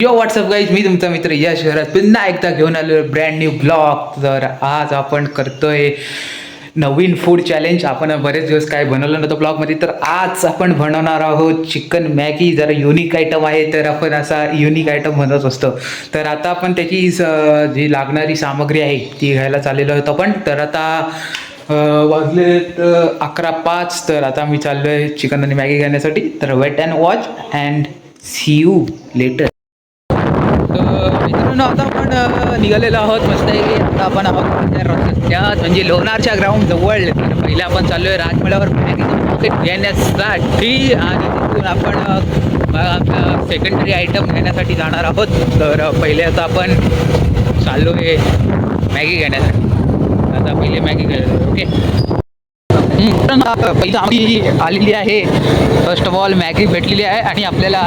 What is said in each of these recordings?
यो WhatsApp guys मी तुमचा मित्र या शहरात पुन्हा एकदा घेऊन आलो ब्रँड न्यू ब्लॉग तर आज आपण करतोय नवीन फूड चॅलेंज आपण बरेच दिवस काय बनवलं नव्हतं ब्लॉगमध्ये तर आज आपण बनवणार आहोत चिकन मॅगी जरा युनिक आयटम आहे तर आपण असा युनिक आयटम बनवत असतो. तर आता आपण त्याची स- जी लागणारी सामग्री आहे ती घ्यायला चाललेलो होतो आपण. तर आता वाजले अकरा पाच. तर आता मी चाललो आहे चिकन आणि मॅगी घेण्यासाठी. तर wait and watch and see you later मित्रांनो आता आपण निघालेलो आहोत. मस्त आहे की आता आपण आहोत त्या रस्त्यात म्हणजे लोणारच्या ग्राउंड जवळ. तर पहिले आपण चाललोय राजमळावर पॉकेट घेण्यासाठी आणि तिथून आपण आपला सेकंडरी आयटम घेण्यासाठी जाणार आहोत. तर पहिले आता आपण चाललो आहे मॅगी घेण्यासाठी. आता पहिले मॅगी घ्यायला ओके पहिली आम्ही आलेली आहे. फर्स्ट ऑफ ऑल मॅगी भेटलेली आहे आणि आपल्याला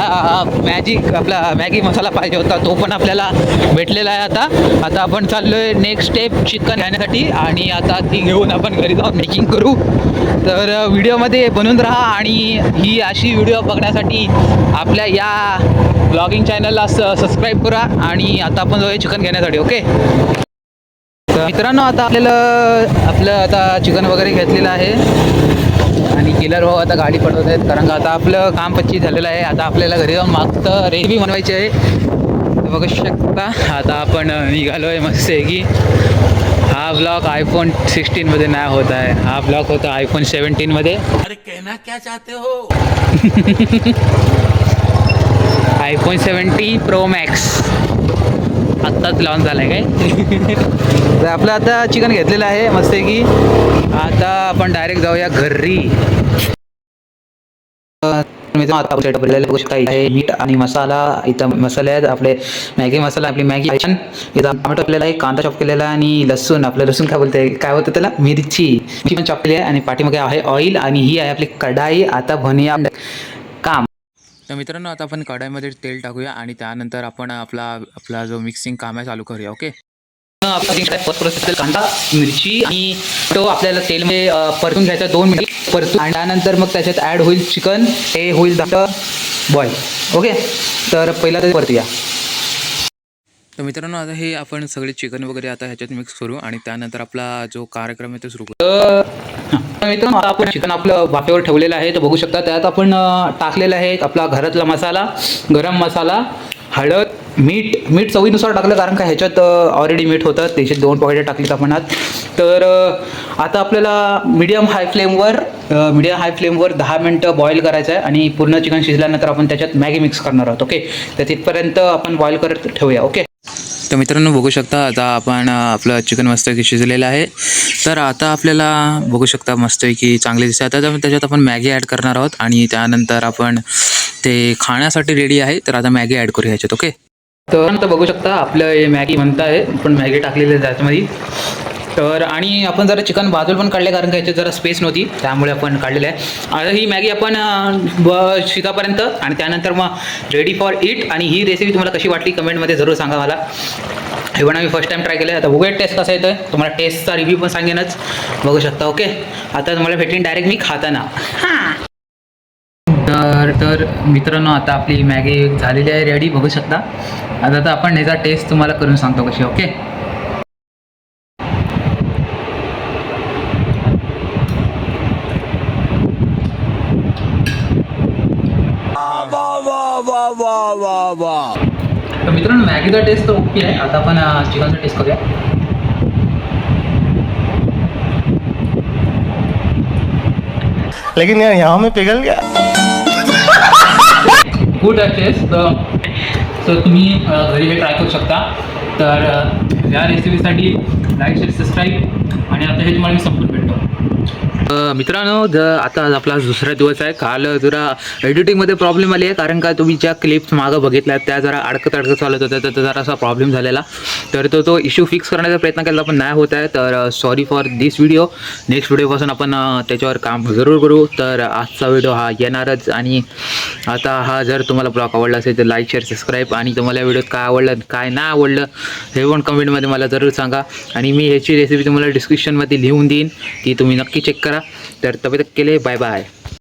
मॅजिक आपला मॅगी मसाला पाहिजे होता तो पण आपल्याला भेटलेला आहे आता. आता आपण चाललोय नेक्स्ट स्टेप चिकन घेण्यासाठी आणि आता ती घेऊन आपण घरी जाऊन मेकिंग करू. तर व्हिडिओमध्ये बनून राहा आणि ही अशी व्हिडिओ बघण्यासाठी आपल्या या ब्लॉगिंग चॅनलला सबस्क्राईब करा. आणि आता आपण जाऊया चिकन घेण्यासाठी ओके तर मित्रांनो आता आपल्याला आपलं आता चिकन वगैरे घेतलेलं आहे. आणि किलर भाऊ आता गाडी पडवत आहेत कारण का आता आपलं काम पच्ची झालेलं आहे. आता आपल्याला घरी जाऊन मागचं रेसिपी बनवायची आहे. बघू शकता आता आपण निघालो आहे मस्त आहे की हा ब्लॉग आयफोन सिक्स्टीनमध्ये नाही होत आहे. हा ब्लॉग होता आयफोन सेवन्टीनमध्ये अरे कहना क्या चाहते हो? आयफोन सेवन्टी प्रो मॅक्स आत्ताच लॉन्च झाला आहे काय? तर आपलं आता चिकन घेतलेलं आहे मस्त आहे की. आता आपण डायरेक्ट जाऊया घरी. मित्रांनो, आता आपण setup आहे मीठ आणि मसाला. इथं मसाले आहेत आपले मॅगी मसाला आपली मॅगी छान. इथं टोमॅटो केलेला आहे कांदा चॉप केलेला आहे आणि लसूण. आपलं लसूण काय बोलते काय होतं त्याला? मिरची. मिरची पण चॉप केली आहे आणि पाठीमागे आहे ऑइल आणि ही आहे आपली कढाई. आता भनिया. तर मित्रांनो आता आपण कढाईमध्ये तेल टाकूया आणि त्यानंतर आपण आपला आपला जो मिक्सिंग काम आहे चालू करूया ओके फर्स्ट प्रोसेस कांदा मिरची आणि तो आपल्याला तेलमध्ये परतून घ्यायचा दोन मिनिट परतून आणि त्यानंतर मग त्याच्यात ॲड होईल चिकन ते होईल दहा बॉईल ओके तर पहिला ते परतूया. तर मित्रांनो आता हे आपण सगळे चिकन वगैरे आता ह्याच्यात मिक्स करू आणि त्यानंतर आपला जो कार्यक्रम आहे तो सुरू करू. मित्रांनो आता आपण चिकन आपलं वाफेवर ठेवलेलं आहे तर बघू शकता त्यात आपण टाकलेलं आहे आपला घरातला मसाला गरम मसाला हळद मीठ मीठ चवीनुसार टाकलं कारण का ह्याच्यात ऑलरेडी मीठ होतं त्याचे दोन पॉकेट टाकलीत आपण आत तर आता आपल्याला मीडियम हाय फ्लेमवर मीडियम हाय फ्लेमवर दहा मिनटं बॉईल करायचं आहे आणि पूर्ण चिकन शिजल्यानंतर आपण त्याच्यात मॅगी मिक्स करणार आहोत ओके तर तिथपर्यंत आपण बॉईल करत ठेवूया ओके तर मित्रांनो बघू शकता आता आपण आपलं चिकन मस्तपैकी शिजलेलं आहे. तर आता आपल्याला बघू शकता मस्तपैकी चांगले दिसते आता त्याच्यात आपण मॅगी ॲड करणार आहोत आणि त्यानंतर आपण ते खाण्यासाठी रेडी आहे. तर आता मॅगी ॲड करू ह्याच्यात ओके? तर बघू शकता आपलं हे मॅगी म्हणत आहे. पण मॅगी टाकलेली आहे त्याच्यामध्ये. तर आणि आपण जरा चिकन बाजूला पण काढले कारण का याच्यात जरा स्पेस नव्हती त्यामुळे आपण काढलेलं आहे. आता ही मॅगी आपण ब शिकापर्यंत आणि त्यानंतर मग रेडी फॉर इट आणि ही रेसिपी तुम्हाला कशी वाटली कमेंटमध्ये जरूर सांगा मला. हे पण आम्ही फर्स्ट टाइम ट्राय केलं आहे आता बघूया टेस्ट कसा येतोय. तुम्हाला टेस्टचा रिव्ह्यू पण सांगेनच. बघू शकता ओके आता तुम्हाला भेटेन डायरेक्ट मी खाताना. तर तर मित्रांनो आता आपली मॅगी झालेली आहे रेडी बघू शकता. आता तर आपण ह्याचा टेस्ट तुम्हाला करून सांगतो कशी ओके वाह वाह वाह तर मित्रांनो मॅगीचा टेस्ट तर ओके आहे. आता आपण चिकनचा टेस्ट करूया लेकिन यार यहाँ में पिघल गया। गुड टेस्ट तर तुम्ही घरी हे ट्राय करू शकता. तर या रेसिपीसाठी लाईक शेअर सबस्क्राईब आणि आता हे तुम्हाला मी संपून भेटतो. मित्रांनो ज आता आपला दुसरा दिवस आहे. काल जरा एडिटिंगमध्ये प्रॉब्लेम आली आहे कारण का तुम्ही ज्या क्लिप्स मागं बघितल्या त्या जरा अडकत अडकत चालत होत्या तर तो जरासा प्रॉब्लेम झालेला. तर तो तो इश्यू फिक्स करण्याचा प्रयत्न केला पण नाही होत आहे. तर sorry for this video next व्हिडिओपासून आपण त्याच्यावर काम जरूर करू. तर आजचा व्हिडिओ हा येणारच. आणि आता हा जर तुम्हाला ब्लॉग आवडला असेल तर लाईक शेअर सबस्क्राईब आणि तुम्हाला या व्हिडिओत काय आवडलं काय नाही आवडलं हे पण कमेंटमध्ये मला जरूर सांगा. आणि मी ह्याची रेसिपी तुम्हाला डिस्क्रिप्शनमध्ये लिहून देईन. ती तुम्ही नक्की चेक करा. तर तब्येत केले बाय बाय